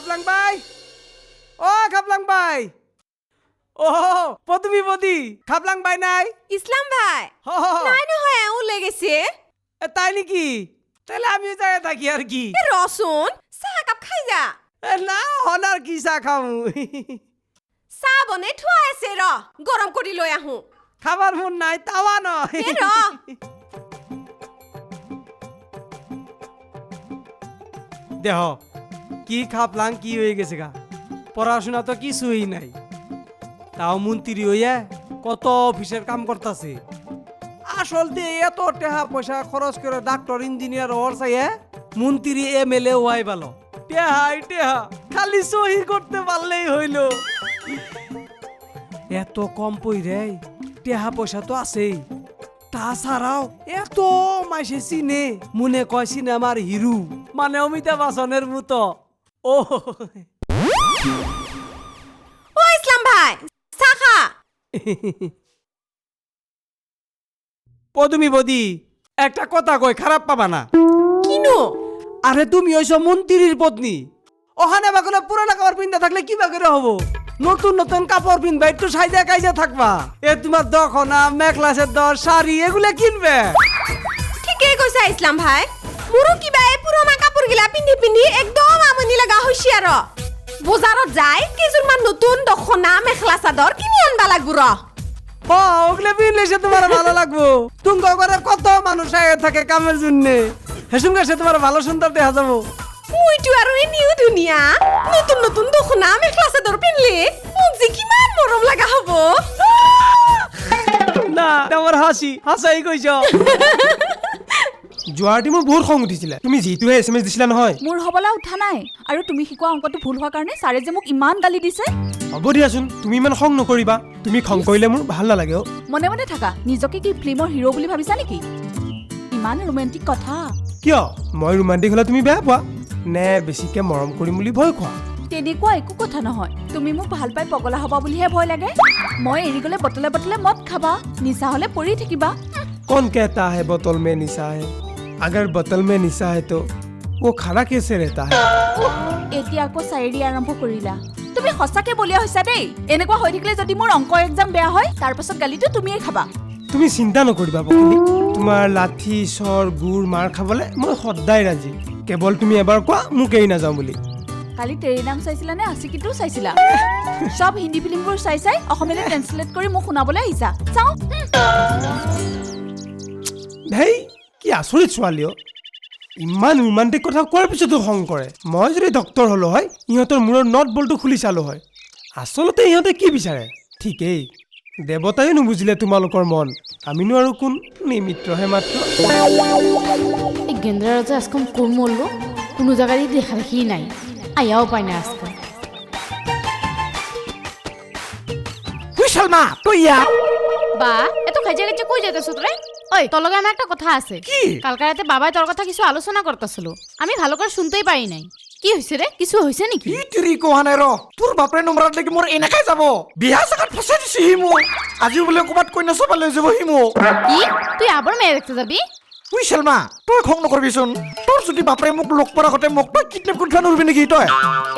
খাপলাং ভাই। ও খাপলাং ভাই। ও পদমি বদি খাপলাং ভাই নাই? ইসলাম ভাই হ, হ, হ। নাই এও লেগেছে। এ, তাই নাকি? তাহলে আমিও যাই থাকি আর কি। এ রসুন একাপ খাই যা। এ, না হনার কি চা খামু। চাহ বনাই থোৱা আছে ৰ গৰম কৰি লৈ আহো। খাবার মন নাই তাওয়া নয় এ ৰ। দেহ কি খাপলাং, কি হয়ে গেছে গা? পড়াশোনা তো কিছুই নাই। তাও মন্ত্রী হইয়া কত অফিসের কাম করতেছে? আসল দিয়ে এত টাকা পয়সা খরচ করে ডাক্তার, ইঞ্জিনিয়ার হওয়ার চাইয়ে মন্ত্রী, এম এল এ হওয়াই ভালো টেহাই, টেহা, খালি সহি করতে পারলেই হইল। এত কম পই রে, টেহা পয়সা তো আছেই। তাছাড়াও এত মাসে চিনে, মনে কয় সিনেমার হিরু। মানে অমিতাভ বচ্চনের মতো। ও। ও ইসলাম ভাই চাহ খা পদমি বদি একটা কথা কই খারাপ পাবা না। কিনো? আরে তুমি ওইসব মন্ত্রীর পত্নী। ওখানে বা কোনো পুরানা কাপড় পিনতে থাকলে কি বা করে হব? নতুন নতুন কাপড় পিনবা একটু সাইজা কাইজা থাকবা। এ তোমার দখনা মেখলাসের দর শাড়ি এগুলো কিনবে? ঠিকেই কৈছা ইছলাম ভাই। এই পুৰণা কাপোৰগিলা পিন্ধি পিন্ধি একদম আমনি লগা হৈছে আৰু বজাৰত যাই কেইযোৰমান নতুন দখনা মেখেলা চাদৰ কিনি আনবা লাগব ৰ ও ওগুলো পিনলে সে তোমার ভালো লাগবো। তুমি ঘরে কত মানুষ আগে থাকে কামের জন্য? হেসুমকে সে তোমার ভালো সুন্দর দেখা যাব। মইতো আৰু এনেও ধুনীয়া। নতুন নতুন দখনা মেখেলা চাদৰ পিন্ধলে মোক যে কিমান মৰম লগা হ'ব। না আমার হাসি হাসাই কইছ যোৱাৰ মোৰ বহুত খং উঠিছিলে। তুমি যিটোহে এছ এম এছ দিছিলা নহয়। মোৰ হবলা উঠা নাই। আৰু তুমি শিকোৱা অংকটো ভুল হোৱাৰ কাৰণে ছাৰে যে মোক ইমান গালি দিছে। হ'ব দিয়াচোন তুমি ইমান খং নকৰিবা। তুমি খং কৰিলে মোৰ ভাল নালাগে অ। মনে মনে থাকা নিজকে কি ফিল্মৰ হিৰ' বুলি ভাবিছা নেকি? ইমান ৰোমেণ্টিক কথা। কিয়? মই ৰোমেণ্টিক হ'লে তুমি বেয়া পোৱা। নে বেছিকৈ মৰম কৰিম বুলি ভয় খোৱা? তেনেকুৱা একো কথা নহয়। তুমি মোক ভাল পাই পগলা হ'বা বুলিহে ভয় লাগে। মই এৰি গ'লে বটলে বটলে মদ খাবা। নিচা হ'লে পৰি থাকিবা। কণ কেটা হে বটল মে নিচা হে अगर बोतल में निशा है तो वो खाना कैसे रहता है এতিয়া আকৌ চায়েৰি আৰম্ভ কৰিলা তুমি সঁচাকে বলিয়া হৈছা দেই এনেকুৱা হৈ থাকিলে যদি মোৰ অংক এক্সাম বেয়া হয় তাৰ পাছত গালিটো তুমিয়ে খাবা তুমি চিন্তা নকৰিবা পকলি তোমাৰ লাঠি চৰ গুৰ মাৰ খাবলৈ মই সদায় ৰাজি কেৱল তুমি এবাৰ কোৱা মোক এৰি নাযাওঁ বুলি কালি তেৰি নাম চাইছিলা নে আছিকিটো চাইছিলা চব হিন্দী ফিল্মবোৰ চাই চাই অসমীয়ালৈ ট্ৰেন্সলেট কৰি মোক শুনাবলৈ আহিছা চাওঁ ধেই কি আচৰিত ছোৱালী অ' ইমান ৰোমান্টিক কথা কোৱাৰ পিছতো খং কৰে। মই যদি ডক্তৰ হ'লো হয় ইহঁতৰ মূৰৰ নট বলটো খুলি চালো হয়। আচলতে ইহঁতে কি বিচাৰে? ঠিকেই দেৱতাই নুবুজিলে তোমালোকৰ মন। আমিনো আৰু কোন নিমিত্ৰহে মাত্ৰ? এই গেন্দ্রারা যে আজকাল কোন মরলো কোনো জায়গায় দেখা দেখি নাই। আয়াও পায় না আজকাল সালমা তুই ইয়াত? বা এত খাইজা খাইজা কই যেতেছো তোরে ওই তোর লগে আমার একটা কথা আছে। কি? কালকে রাতে বাবাই তোর কথা কিছু আলোচনা করতেছিল। আমি ভালো করে শুনতেই পারি নাই। কি হয়েছে রে? কিছু হয়েছে নাকি? কোৱা নাই ৰ? তোৰ বাপৰে নম্বৰত লাগি মোৰ এনেকাই যাব। বিয়া জাগাত ফচাই দিছে সি মোক। আজিও বোলে ক'ৰবাত কইনা চবা লৈ যাব মোক। কি? তুই আবার মেয়ে দেখতে যাবি? উই চেলমা তই খং নকৰিবিচোন। তোৰ যদি বাপৰে মোক লগ পোৱাৰ আগতে মোক তই কিডনেপ কৰি থোৱা নৰবি নেকি তই?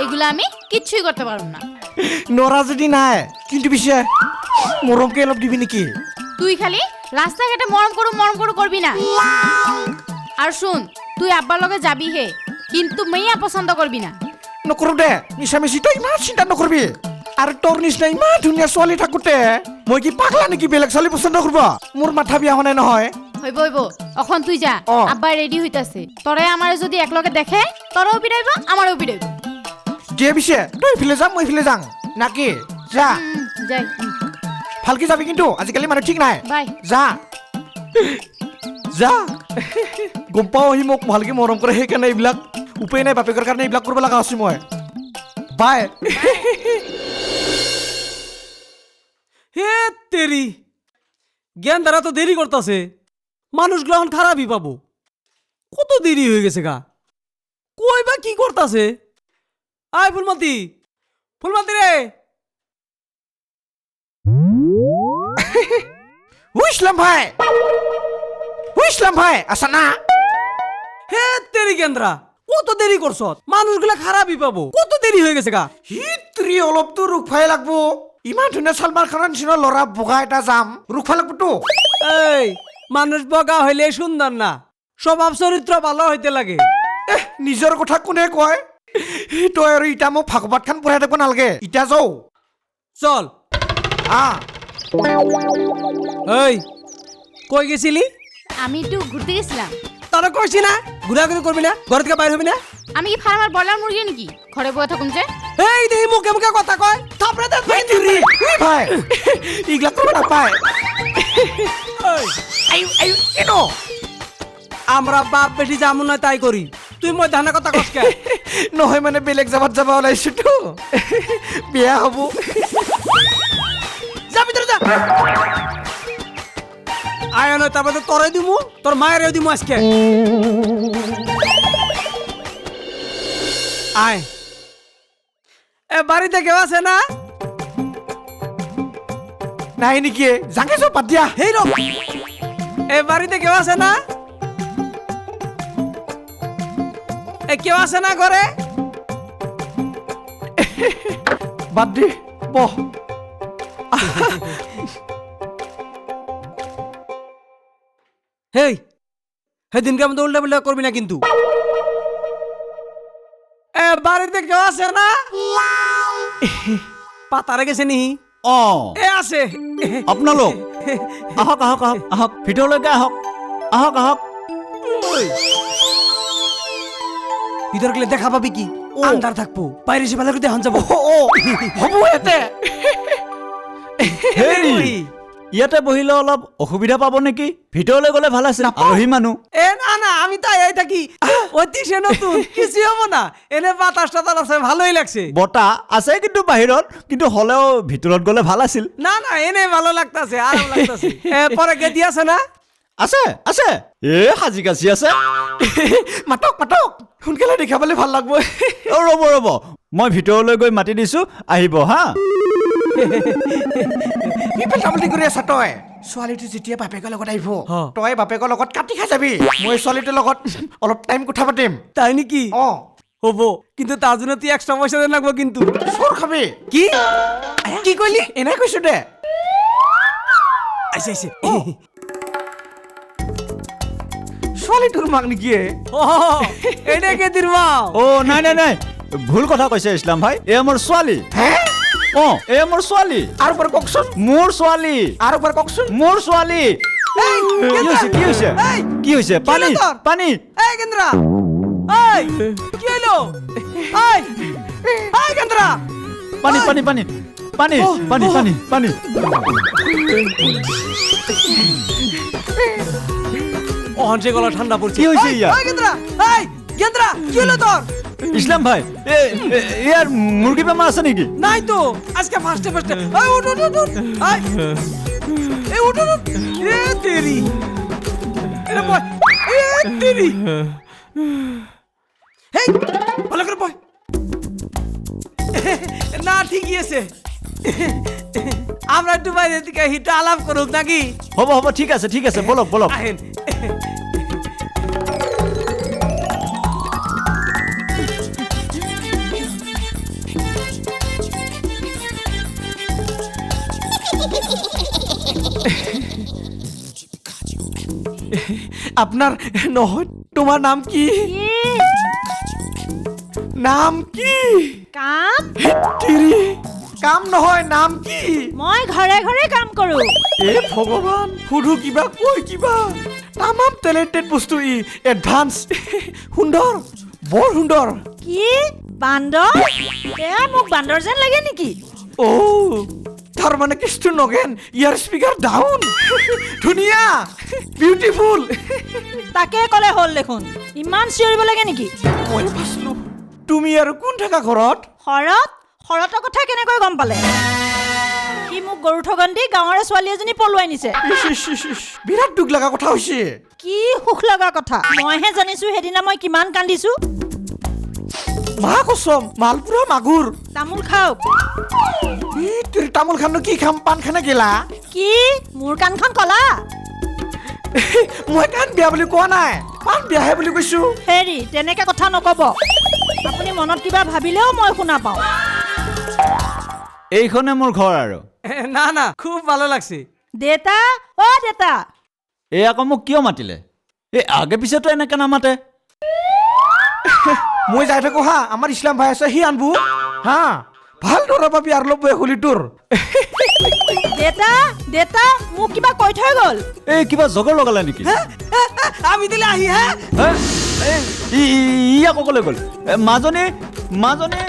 এগুলো আমি কিচ্ছুই করতে পারব না। নৰা যদি নাই কিন্তু পিছে মৰমকে অলপ দিবি নেকি? তুই খালি রাস্তাঘাটে মরম করু মরম করু করবি না। আর শুন তুই আব্বার লগে যাবি হে কিন্তু মেয়া পছন্দ করবি না। নকৰো দে মিছামিছি তই ইমান চিন্তা নকৰিবি আৰু তোৰ নিচিনা ইমান ধুনীয়া ছোৱালী থাকোতে। মই কি পাগলা নেকি বেলেগ ছোৱালী পচন্দ কৰিব মোৰ মাথা বিয়া হোৱা নাই নহয়। হইব হইব এখন তুই যা। আব্বা রেডি হইতাছে। তোরে আমার যদি একলগে দেখে তোরও বিড়াইব আমারও বিড়াইব দিয়ে পিছে তই ইফালে যাম মই ইফালে যাম নাকি? যা। যাই। ভালকে যাবি কিন্তু আজিকালি মানে ঠিক নাই। বাই। যা। যা। গম পাওঁ সি মোক ভালকে মৰম কৰে সেইকাৰণে এইবিলাক। উপায় নাই বাপেকৰ কাৰণে এইবিলাক কৰিব লগা হৈছে মই। বাই। হে তেরি জ্ঞান দ্বারা তো দেরি করতেছে মানুষগুলো এখন খারাপই পাবো। কত দেরি হয়ে গেছে গা? কই বা কি করতাছে আয় ফুলমতি ফুলমতি রে ভাই। উইছলাম ভাই আছা না। হে তেরি কেন্দ্রা কত দেরি করছ? মানুষগুলা খারাপই পাবো। কত দেরি হয়ে গেছে গা? হিত্ৰি অলপতো ৰোগ খুৱাই লাগব। ইমান ধুনীয়া চালমান খানৰ নিচিনা ল'ৰা বগা এটা যাম। খুৱাই লাগবতো এই মানুষ বগা হইলে সুন্দর না। স্বভাব চরিত্র ভালো হইতে লাগে। এহ নিজৰ কথা কোনে কয়? তই আৰু ইটা মোক ভাগৱত খান পঢ়াই থাকিব নালাগে। ইটা যাওঁ। চল। আহ এই কই গেছিলি? আমিতো ঘুরতে গেছিলাম। তারা কইছি না ঘুরাঘুরি করবি না ঘর থেকে বাইর হবি না। আমি কি ফার্মার ব্রয়লার মুরগি নাকি? ঘরে বয়ে থাকুন যে। এই দেখি মুখে মুখে কথা কয় থাপড়ে দে ভাই হেৰি ভাই এইগিলা কৰিব নাপায় আয়ু আয়ু কেনো আমরা বাপ বেটি যেমন নয় তাই করি। তুই মই ধানা কথা কস কে? নহয় মানে বেলেগ জাগাত যাব ওলাইছোতো বিয়া হ'ব। যা ভিতরে যা। আয় নয় তারপরে তোরে দিমু তোর মায়েরও দিমু আজকে। আয়। এ বাড়িতে কেউ আছে না? নাই নেকি জাঙে যাওঁ বাদ দিয়া। হেই রো এ বাড়িতে কেউ আছে না? এ কেউ আছে না ঘরে বাদ দি বহ। হেই সেদিনকে আমাদের উল্টা পাল্টা করবি না কিন্তু। এ বাড়িতে কেউ আছে না? পাতারে গেছে নি। অ এ আছে। আপোনালোক আহক আহক আহক আহক। ভিতৰলৈকে আহক। আহক আহক। ভিতর গেলে দেখা পাবি কি? আন্ধার থাকব। বাইরে ভালো করে দেখান যাব। অ হ'ব ইয়াতে হেৰি ইয়াতে বহিলে অলপ অসুবিধা পাব নেকি? ভিতৰলৈ গ'লে ভালো আছিল। আলহী মানুহ। এ না না আমি তাই এই থাকি। অতিশে নতুন কিছু হব না। এনে বাতাস টাতাস আছে ভালোই লাগছে। বতাহ আছে কিন্তু বাহিৰত কিন্তু হ'লেও ভিতৰত গ'লে ভালো আছিল। না না এনে ভালো লাগতাছে আরাম লাগতাছে। এ পরে গেদি আছে না? আছে আছে। এ সাজি কাচি আছে। মাতক মাতক সোনকালে দেখাবলৈ ভালো লাগব ৰ'ব ৰ'ব। মই ভিতৰলৈ গৈ মাতি দিছোঁ আহিব হা? কি পেলাবলি কৰি আছা তই। ছোৱালীটো যেতিয়া বাপেকৰ লগত আহিব তই বাপেকৰ লগত কাটি খাই যাবি। মই ছোৱালীটোৰ লগত অলপ টাইম কথা পাতিম। তাই নাকি? অ। হব কিন্তু তার জন্য তুই এক্সট্রা পয়সা দেন লাগবো কিন্তু। চোৰ খাবি। কি? কি কইলি এনে কৈছো দে। আইছে আইছে। ছোৱালীটোৰ মাক নেকি এ? ও এটা কে দির মাও অ' নাই নাই নাই। ভুল কথা কৈছে ইছলাম ভাই। এয়া মোৰ ছোৱালী। হে? অঁ এয়া মোৰ ছোৱালী আৰু এবাৰ কওকচোন মোৰ ছোৱালী আৰু এবাৰ কওকচোন মোৰ ছোৱালী কি হৈছে কি হৈছে এই, কি হৈছে পানী হলো পানী এই কেন্দ্রা। এই কি হইল? এই এই কেন্দ্রা। পানী পানী পানী। পানী পানী পানী পানী। ও হনসে গলা ঠান্ডা পড়ছে। কি হয়েছে এই, ইয়ার? এই কেন্দ্রা কি হলো তোর? ইছলাম ভাই এ এ- ইয়াৰ মুৰ্গী বেমাৰ আছে নেকি? নাই তো আজকে ফার্স্টে ফার্স্টে। উঠ উঠ উঠ। এই এই উঠ উঠ উঠ। এ তেরি। এটা বয়। এ তেরি। হেই ভালো করে বয়। না ঠিকই আছে। আমরা একটু বাইরে থেকে হিটা আলাপ করুক নাকি? হ'ব হ'ব ঠিক আছে ঠিক আছে বলক বলক আপোনাৰ নহয় তোমাৰ নাম কি? নাম কি? কাম? তিৰি কাম নহয় নাম কি? মই ঘৰে ঘৰে কাম কৰো। এ ভগৱান সুধো কিবা কৈ কিবা। তামাম টেলেণ্টেড বস্তু ই এডভান্স সুন্দৰ বৰ সুন্দৰ। কি? বান্দৰ? এয়া মোক বান্দৰ যেন লাগে নেকি? অ' তাৰ মানে কিছু নগেন ইয়াৰ স্পীকাৰ ডাউন ধুনীয়া বিউটিফুল তাকে ক'লে হ'ল দেখোন ইমান চিঞৰিব লাগে নেকি? মই ভাবিছিলোঁ তুমি আৰু কোন থকা ঘৰত? শৰৎ শৰতৰ কথা কেনেকৈ গম পালে? সি মোক গৰু ঠগন দি গাঁৱৰে ছোৱালী এজনী পলুৱাই নিছে। বিৰাট দুখ লগা কথা হৈছে। কি সুখ লগা কথা? মইহে জানিছো সেইদিনা মই কিমান কান্দিছো। মা কচম মালপুৰা মাগুৰ। তামোল খাওক ই, তোৰ তামোল খানো কি খাম পাণ খানে গেলা? কি? মোৰ কাণখন কলা? মই কাণ বিয়া বুলি কোৱা নাই ইমান বেয়াহে বুলি কৈছো। হেৰি তেনেকে কথা নক'ব। আপুনি মনত কিবা ভাবিলেও মই শুনা পাওঁ। এইখনে মোৰ ঘৰ আৰু। না না খুব ভালো লাগছে। দেউতা অ দেউতা এই আকৌ মোক কিয় মাতিলে? এই আগে পিছেতো এনেকে নামাতে। মই যাই থাকো হা আমাৰ ইছলাম ভাই আছে সি আনব। হা ভালো দৰা পাবি আৰু ল'ব খুলি তোৰ দেউতা দেউতা মোক কিবা কৈ থৈ গ'ল। এই কিবা জগৰ লগালে নেকি? আমি দিলে আহি হ্যাঁ হে? ই আকৌ ক'লে গ'ল। মাজনী মাজনী।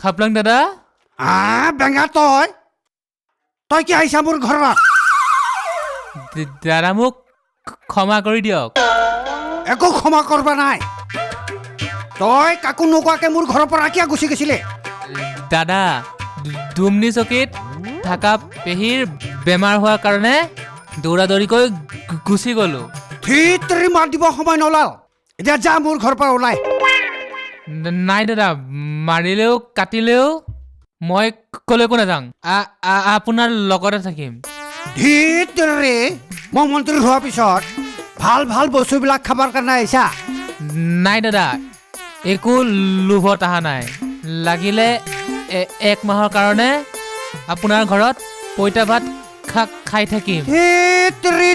খাপলাং দাদা? আহ বেঙা তই? তই কি আহিছা মোৰ ঘৰত? দাদা মোক ক্ষমা কৰি দিয়ক। একো ক্ষমা কৰবা নাই। তই কাকো নোকোৱাকে মোৰ ঘৰৰ পৰা কিয় গুচি গৈছিলে? দাদা দুমনি চকীত থকা পেহীৰ বেমাৰ হোৱাৰ কাৰণে দৌৰা দৌৰিকৈ গুচি গ'লো। থিতৰি মাত দিব সময় নলাল। এতিয়া যা মোৰ ঘৰৰ পৰা ওলাই। নাই দাদা মাৰিলেও কাটিলেও মই ক'লৈকো নাযাওঁ। আপোনাৰ লগতে থাকিম। ধীৰে মই মন্ত্ৰী হোৱাৰ পিছত ভালো ভালো বস্তুবিলাক খাবৰ কাৰণে আহিছা। নাই দাদা একো লোভত অহা নাই। লাগিলে এক মাহৰ কাৰণে আপোনাৰ ঘৰত পইতা ভাত খা- খাই থাকিম।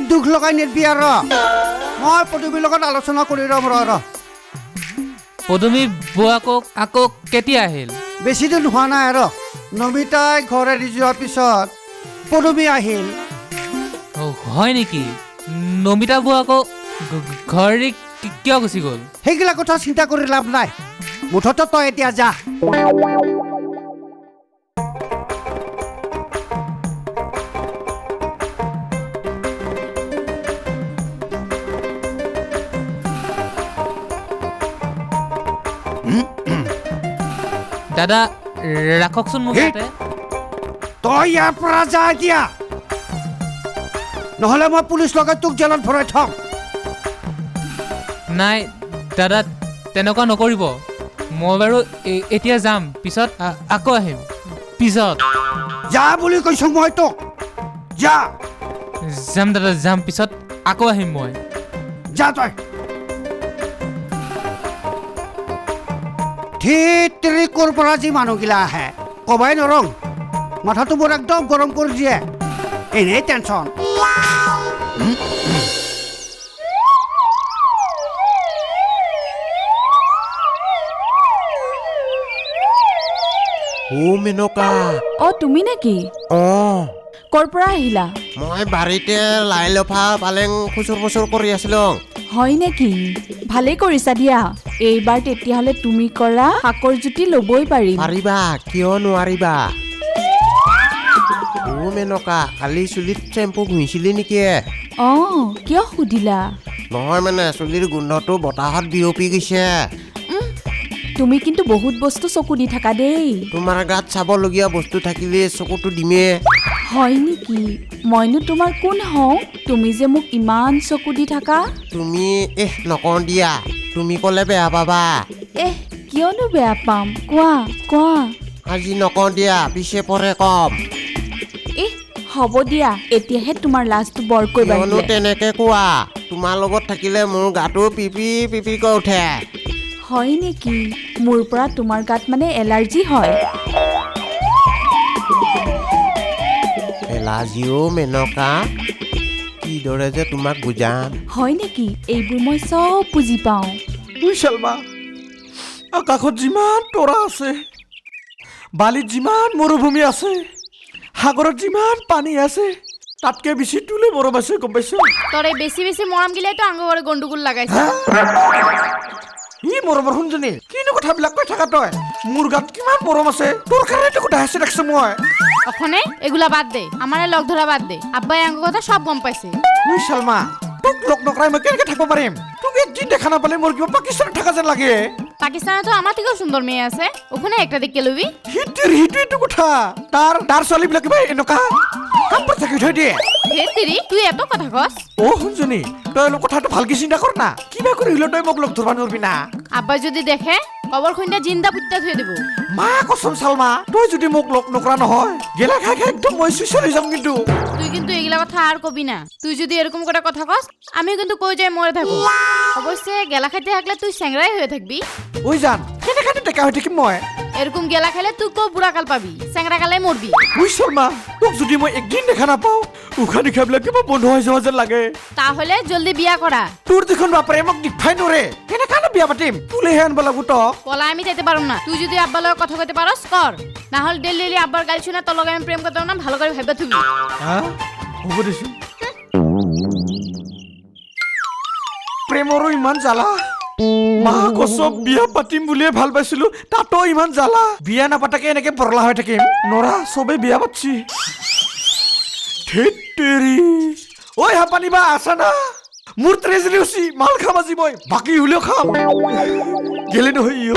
দুখ লগাই নিদিবি আৰু। মই পদবীৰ লগত আলোচনা কৰি ৰম ৰ ৰ। পদুমী বৌ আকৌ আকৌ কেতিয়া আহিল? বেছি দিন হোৱা নাই আৰু। নমিতাই ঘৰ এৰি যোৱাৰ পিছত পদবী আহিল। হয় নেকি? নমিতা বৌ আকৌ ঘৰ কি- কিয় গুচি গ'ল? সেইগিলা কথা চিন্তা কৰি লাভ নাই। মুঠতে তই এতিয়া যা। দাদা ৰাখকচোন মোক তই ইয়াৰ পৰা যা এতিয়া নহ'লে মই পুলিচ লগাই তোক জেলত ভৰাই থম। নাই দাদা তেনেকুৱা নকৰিব। মই বাৰু এতিয়া যাম পিছত আকৌ আহিম। পিছত। যা বুলি কৈছো মই তোক। যা। যাম দাদা যাম পিছত আকৌ আহিম মই। যা তই। ধীৰে ক'ৰ পৰা যি মানুহগিলা আহে কবাই নৰং। মাথাটো মোৰ একদম গৰম কৰি দিয়ে। এনেই টেনচন ও মেনকা। অ তুমি নেকি? অ। ক'ৰ পৰা আহিলা? মই বাৰীতে লাই লফা পালেং খুচুৰ মুচুৰ কৰি আছিলো। হয় নেকি? ভালেই কৰিছা দিয়া। এইবাৰ তেতিয়াহ'লে তুমি কৰা শাকৰ জুতি ল'বই পাৰিম। পাৰিবা কিয় নোৱাৰিবা? ও মেনকা কালি চুলিত চেম্পু ঘঁহিছিলি নেকি অঁ কিয় সুধিলা? নহয় মানে চুলিৰ গোন্ধটো বতাহত বিয়পি গৈছে। তুমি কিন্তু বহুত বস্তু চকু দি থাকা দেই। তোমাৰ গাত চাবলগীয়া বস্তু থাকিলে চকুটো দিমে। হয় নেকি? মইনো তোমাৰ কোন হওঁ? তুমি যে মোক ইমান চকু দি থাকা। তুমি এহ নকওঁ দিয়া। তুমি ক'লে বেয়া পাবা। এহ কিয়নো বেয়া পাম? কোৱা কোৱা। আজি নকওঁ দিয়া পিছে পৰে কম। হ'ব দিয়া এতিয়াহে তোমাৰ লাজটো বৰকৈ বাঢ়িলে। তেনেকে কোৱা তোমাৰ লগত থাকিলে মোৰ গাটো পিপি পিপিকৈ উঠে। হয় নেকি? মোৰ পৰা তোমাৰ গাত মানে এলাৰ্জি হয়। এলাজিও মেনকা কিদৰে যে তোমাক বুজাম। হয় নেকি? এইবোৰ মই চব বুজি পাওঁ। বুইছালমা আকাশত যিমান তৰা আছে বালিত যিমান মৰুভূমি আছে সাগৰত যিমান পানী আছে তাতকে বেছি তুলে মৰম আছে গম পাইছ? তোর এই বেশি বেশি মরম গিলাই তো আঙ্গ ঘরে গন্ডগোল লাগাইছে ই মৰমৰ শুনজনী কিনো কথাবিলাক কৈ থাকা তই? মোৰ গাত কিমান মৰম আছে তোৰ কাৰণেতো কথা আছে দেখছ মই। ওখানে এগুলা বাদ দে আমারে লগ ধরা বাদ দে আব্বাই আঙ্গ কথা সব গম পাইছে। বুইছালমা তোক লগ নকৰাই মই কেনেকে থাকিব পাৰিম? তোক একদিন দেখা নাপালে মোৰ কিবা পাকিস্তানত থকা যেন লাগে। পাকিস্তানে তো আমার থেকেও সুন্দর মেয়ে আছে। ওখানে একটা দেখে লবি। সিটোৰ সিটোৱেটো কথা? তাৰ তাৰ ছোৱালীবিলাক কিবা এনকা। কাপড় থেকে থৈ দিয়ে। হে তিরি তুই এত কথা কস? অ শুনজনী তই অলপ কথাটো ভালকে চিন্তা কৰ না। কিবা কৰি হলেও তই মোক লগ ধরবা নরবি না। আব্বাই যদি দেখে কবর খুঁজা জিন্দা পুত্তা থুয়ে দেবো। মা কসম সালমা তুই যদি মোক লগ নকৰা নহয় গেলা খাই খাই একদম মই চুইচৰি যাম কিন্তু। তুই কিন্তু এগুলা কথা আর কবি না। তুই যদি এরকম করে কথা কস আমি কিন্তু কই যাই মরে থাকো। অবশ্যই গেলা খাইতে থাকলে তুই স্যাংরাই হয়ে থাকবি। ওই জান কেনেকৈ টেকা হৈ থাকিম মই? এরকম গেলা খেলে তুই কো বুড়া কাল পাবি স্যাংরা কালে মরবি। ওই শৰ্মা তোক যদি মই একদিন দেখা নাপাওঁ উশাহ নিশাহবিলাক কিবা বন্ধ হৈ যোৱা যেন লাগে। তাহলে জলদি বিয়া করা তোৰ দেখোন বাপৰে মোক দেখুৱাই নৰে। কেনেকানো বিয়া পাতিম? তোলেহে আনব লাগো তক পলা আমি যেতে পারুম না। তুই যদি আব্বার লগে কথা কইতে পারস কর না হলে ডেলি ডেলি আব্বার গাল শুনে তোর লগে আমি প্রেম করতে না ভালো করে ভাবে থুবি। হা? হ'ব দেচোন। প্ৰেমৰো ইমান জ্বালা। মা কচব বিয়া পাতিম বুলিয়ে ভালো পাইছিলো, তাতো ইমান জ্বালা। বিয়া নাপাতাকে এনেকে পৰলা হৈ থাকিম। নৰা, চবে বিয়া পাতছি। ধেৎ তেৰি। ঐ, হাপানি বা, আছা না। মোৰ ট্ৰেজেৰি হৈছি মাল খাম আজি মই, বাকী হ'লেও খাম। গেলে নহয় ইয়